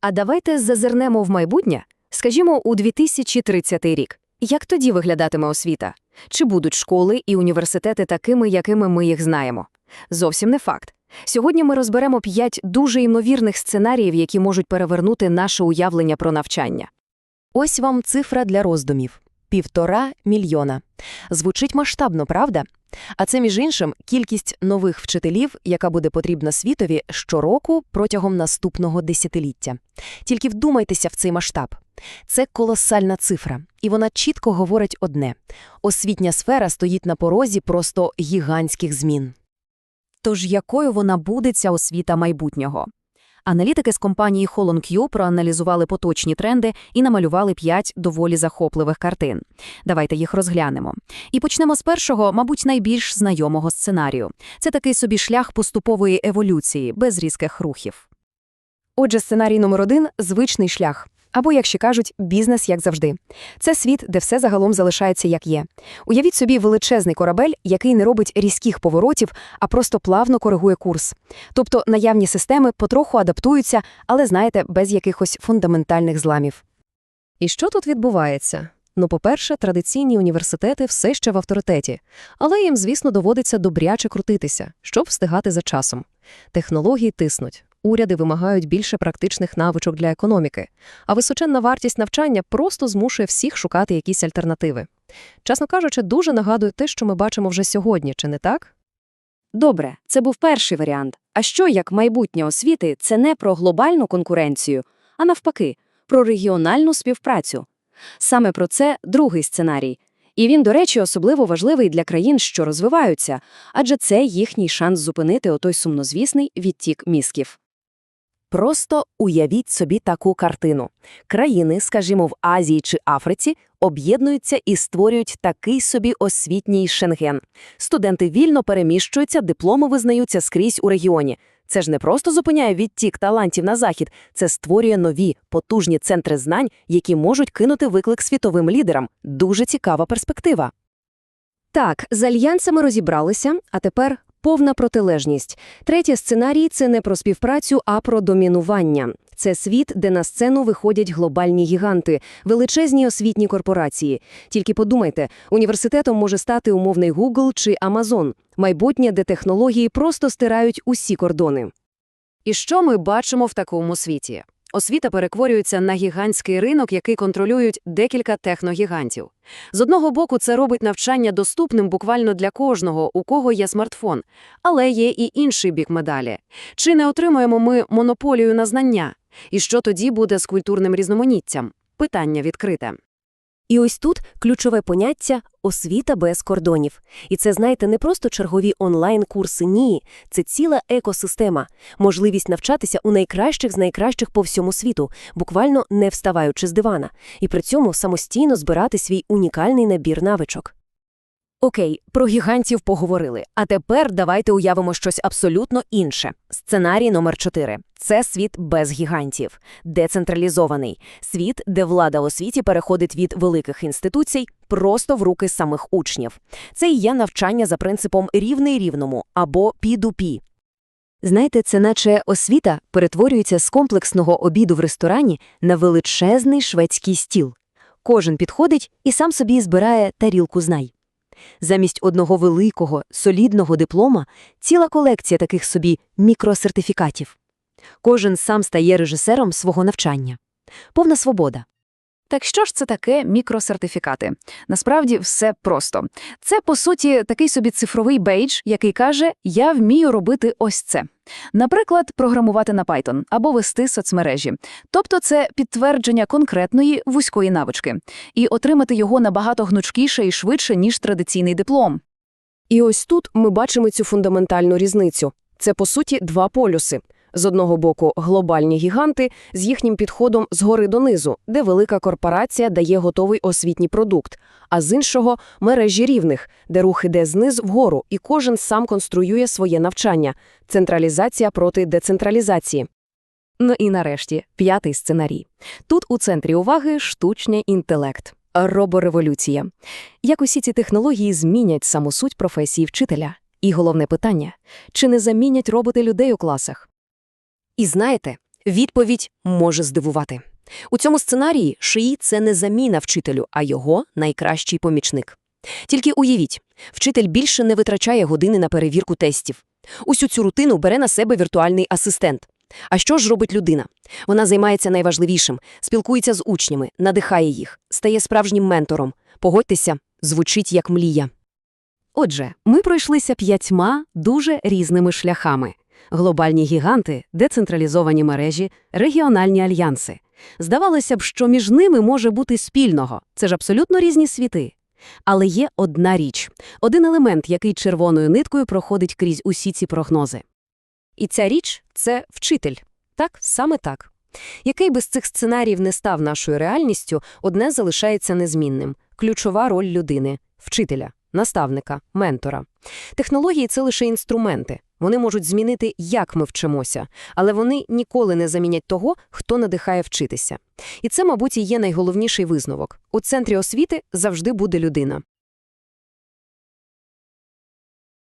А давайте зазирнемо в майбутнє, скажімо, у 2030 рік. Як тоді виглядатиме освіта? Чи будуть школи і університети такими, якими ми їх знаємо? Зовсім не факт. Сьогодні ми розберемо п'ять дуже ймовірних сценаріїв, які можуть перевернути наше уявлення про навчання. Ось вам цифра для роздумів. Півтора мільйона. Звучить масштабно, правда? А це, між іншим, кількість нових вчителів, яка буде потрібна світові щороку протягом наступного десятиліття. Тільки вдумайтеся в цей масштаб. Це колосальна цифра, і вона чітко говорить одне – освітня сфера стоїть на порозі просто гігантських змін. Тож якою вона буде ця освіта майбутнього? Аналітики з компанії HolonQ проаналізували поточні тренди і намалювали п'ять доволі захопливих картин. Давайте їх розглянемо. І почнемо з першого, мабуть, найбільш знайомого сценарію. Це такий собі шлях поступової еволюції, без різких рухів. Отже, сценарій номер один – звичний шлях. Або, як ще кажуть, бізнес як завжди. Це світ, де все загалом залишається як є. Уявіть собі величезний корабель, який не робить різких поворотів, а просто плавно коригує курс. Тобто наявні системи потроху адаптуються, але, знаєте, без якихось фундаментальних зламів. І що тут відбувається? Ну, по-перше, традиційні університети все ще в авторитеті, але їм, звісно, доводиться добряче крутитися, щоб встигати за часом. Технології тиснуть, уряди вимагають більше практичних навичок для економіки, а височенна вартість навчання просто змушує всіх шукати якісь альтернативи. Чесно кажучи, дуже нагадує те, що ми бачимо вже сьогодні, чи не так? Добре, це був перший варіант. А що як майбутнє освіти це не про глобальну конкуренцію, а навпаки, про регіональну співпрацю. Саме про це другий сценарій. І він, до речі, особливо важливий для країн, що розвиваються, адже це їхній шанс зупинити отой сумнозвісний відтік мізків. Просто уявіть собі таку картину. Країни, скажімо, в Азії чи Африці, об'єднуються і створюють такий собі освітній шенген. Студенти вільно переміщуються, дипломи визнаються скрізь у регіоні. Це ж не просто зупиняє відтік талантів на захід, це створює нові, потужні центри знань, які можуть кинути виклик світовим лідерам. Дуже цікава перспектива. Так, з альянсами розібралися, а тепер повна протилежність. Третій сценарій – це не про співпрацю, а про домінування. Це світ, де на сцену виходять глобальні гіганти, величезні освітні корпорації. Тільки подумайте, університетом може стати умовний Google чи Amazon. Майбутнє, де технології просто стирають усі кордони. І що ми бачимо в такому світі? Освіта перекворюється на гігантський ринок, який контролюють декілька техногігантів. З одного боку, це робить навчання доступним буквально для кожного, у кого є смартфон. Але є і інший бік медалі. Чи не отримуємо ми монополію на знання? І що тоді буде з культурним різноманіттям? Питання відкрите. І ось тут ключове поняття освіта без кордонів. І це, знаєте, не просто чергові онлайн-курси, ні. Це ціла екосистема, можливість навчатися у найкращих з найкращих по всьому світу, буквально не вставаючи з дивана, і при цьому самостійно збирати свій унікальний набір навичок. Окей, про гігантів поговорили. А тепер давайте уявимо щось абсолютно інше. Сценарій номер 4 це світ без гігантів, децентралізований світ, де влада у світі переходить від великих інституцій просто в руки самих учнів. Це і є навчання за принципом рівний рівному або пі-ду-пі. Знаєте, це наче освіта перетворюється з комплексного обіду в ресторані на величезний шведський стіл. Кожен підходить і сам собі збирає тарілку знай. Замість одного великого, солідного диплома ціла колекція таких собі мікросертифікатів. Кожен сам стає режисером свого навчання. Повна свобода. Так що ж це таке мікросертифікати? Насправді все просто. Це, по суті, такий собі цифровий бейдж, який каже, я вмію робити ось це. Наприклад, програмувати на Python або вести соцмережі. Тобто це підтвердження конкретної вузької навички. І отримати його набагато гнучкіше і швидше, ніж традиційний диплом. І ось тут ми бачимо цю фундаментальну різницю. Це, по суті, два полюси. З одного боку, глобальні гіганти з їхнім підходом згори донизу, де велика корпорація дає готовий освітній продукт, а з іншого – мережі рівних, де рух іде зниз вгору, і кожен сам конструює своє навчання – централізація проти децентралізації. Ну і нарешті, п'ятий сценарій. Тут у центрі уваги штучний інтелект. Робореволюція. Як усі ці технології змінять саму суть професії вчителя? І головне питання – чи не замінять роботи людей у класах? І знаєте, Відповідь може здивувати. У цьому сценарії шиї – це не заміна вчителю, а його найкращий помічник. Тільки уявіть, вчитель більше не витрачає години на перевірку тестів. Усю цю рутину бере на себе віртуальний асистент. А що ж робить людина? Вона займається найважливішим, спілкується з учнями, надихає їх, стає справжнім ментором. Погодьтеся, звучить як млія. Отже, ми пройшлися п'ятьма дуже різними шляхами. Глобальні гіганти, децентралізовані мережі, регіональні альянси. Здавалося б, що між ними може бути спільного. Це ж абсолютно різні світи. Але є одна річ, один елемент, який червоною ниткою проходить крізь усі ці прогнози. І ця річ – це вчитель. Так, саме так. Який би з цих сценаріїв не став нашою реальністю, одне залишається незмінним – ключова роль людини – вчителя, наставника, ментора. Технології – це лише інструменти. Вони можуть змінити, як ми вчимося, але вони ніколи не замінять того, хто надихає вчитися. І це, мабуть, і є найголовніший висновок. У центрі освіти завжди буде людина.